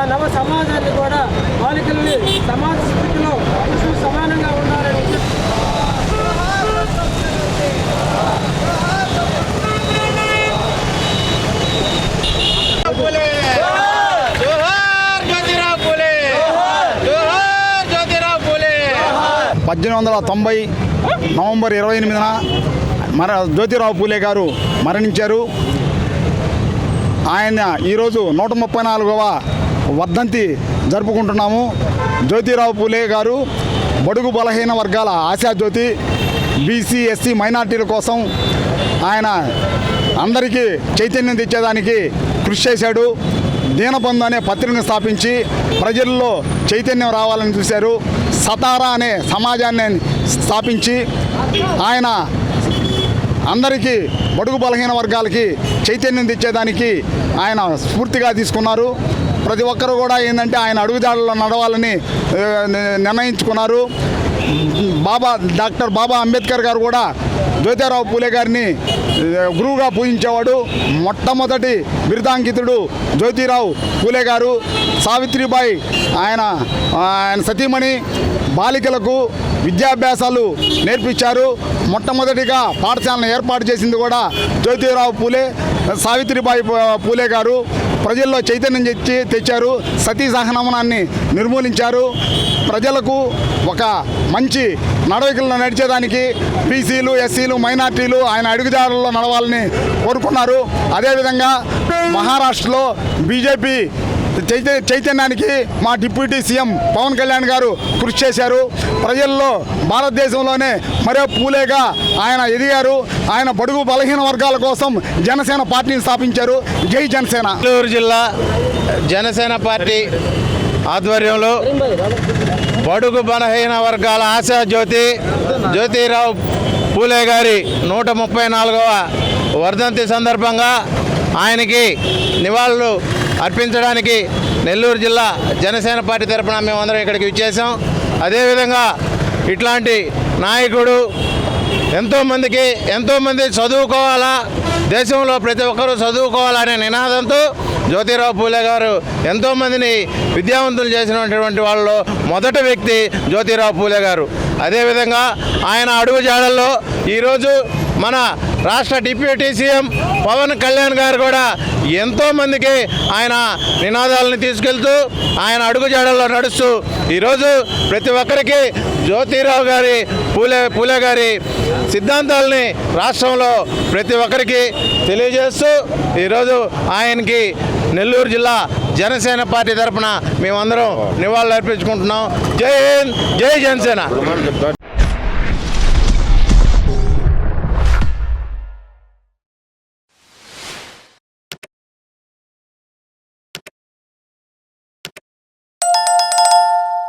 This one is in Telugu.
ఆ నవ సమాజాన్ని కూడా బాలికల్ని సమాజ స్థితిలో సమానంగా ఉండాలని పద్దెనిమిది వందల తొంభై నవంబర్ ఇరవై ఎనిమిదిన మర జ్యోతిరావు పూలే గారు మరణించారు. ఆయన ఈరోజు నూట ముప్పై నాలుగవ వర్ధంతి జరుపుకుంటున్నాము. జ్యోతిరావు పూలే గారు బడుగు బలహీన వర్గాల ఆశాజ్యోతి బీసీ ఎస్సీ మైనార్టీల కోసం ఆయన అందరికీ చైతన్యం తెచ్చేదానికి కృషి చేశాడు. దీనబంధు అనే పత్రికను స్థాపించి ప్రజల్లో చైతన్యం రావాలని చూశారు. సతారా అనే సమాజాన్ని స్థాపించి ఆయన అందరికీ బడుగు బలహీన వర్గాలకి చైతన్యం తెచ్చేదానికి ఆయన స్ఫూర్తిగా తీసుకున్నారు. ప్రతి ఒక్కరు కూడా ఏంటంటే ఆయన అడుగుజాడల్లో నడవాలని నిర్ణయించుకున్నారు. బాబా డాక్టర్ బాబా అంబేద్కర్ గారు కూడా జ్యోతిరావు పూలే గారిని గురువుగా పూజించేవాడు. మొట్టమొదటి బిరుదాంకితుడు జ్యోతిరావు పూలే గారు. సావిత్రిబాయి ఆయన ఆయన సతీమణి బాలికలకు విద్యాభ్యాసాలు నేర్పించారు. మొట్టమొదటిగా పాఠశాలను ఏర్పాటు చేసింది కూడా జ్యోతిరావు పూలే సావిత్రిబాయి పూలే గారు. ప్రజల్లో చైతన్యం తెచ్చి తెచ్చారు. సతీ సహనమనాన్ని నిర్మూలించారు. ప్రజలకు ఒక మంచి నడవికలను నడిచేదానికి బీసీలు ఎస్సీలు మైనార్టీలు ఆయన అడుగుదారుల్లో నడవాలని కోరుకున్నారు. అదేవిధంగా మహారాష్ట్రలో బీజేపీ చైతన్యానికి మా డిప్యూటీ సీఎం పవన్ కళ్యాణ్ గారు కృషి చేశారు. ప్రజల్లో భారతదేశంలోనే మరో పూలేగా ఆయన ఎదిగారు. ఆయన బడుగు బలహీన వర్గాల కోసం జనసేన పార్టీని స్థాపించారు. జై జనసేన. నెల్లూరు జిల్లా జనసేన పార్టీ ఆధ్వర్యంలో బడుగు బలహీన వర్గాల ఆశా జ్యోతి జ్యోతిరావు పూలే గారి నూట ముప్పై నాలుగవ వర్ధంతి సందర్భంగా ఆయనకి నివాళులు అర్పించడానికి నెల్లూరు జిల్లా జనసేన పార్టీ తరపున మేమందరం ఇక్కడికి విచ్చేసాం అదేవిధంగా ఇట్లాంటి నాయకుడు ఎంతోమందికి ఎంతోమంది చదువుకోవాలా దేశంలో ప్రతి ఒక్కరూ చదువుకోవాలనే నినాదంతో జ్యోతిరావు పూలే గారు ఎంతోమందిని విద్యావంతులు చేసినటువంటి వాళ్ళలో మొదటి వ్యక్తి జ్యోతిరావు పూలే గారు. అదేవిధంగా ఆయన అడుగు జాడల్లో ఈరోజు మన రాష్ట్ర డిప్యూటీ సీఎం పవన్ కళ్యాణ్ గారు కూడా ఎంతోమందికి ఆయన నినాదాలను తీసుకెళ్తూ ఆయన అడుగుజాడల్లో నడుస్తూ ఈరోజు ప్రతి ఒక్కరికి జ్యోతిరావు గారి పూలే పూలే గారి సిద్ధాంతాలని రాష్ట్రంలో ప్రతి ఒక్కరికి తెలియజేస్తూ ఈరోజు ఆయనకి నెల్లూరు జిల్లా జనసేన పార్టీ తరఫున మేమందరం నివాళులు అర్పించుకుంటున్నాం జై హింద్ జై జనసేన.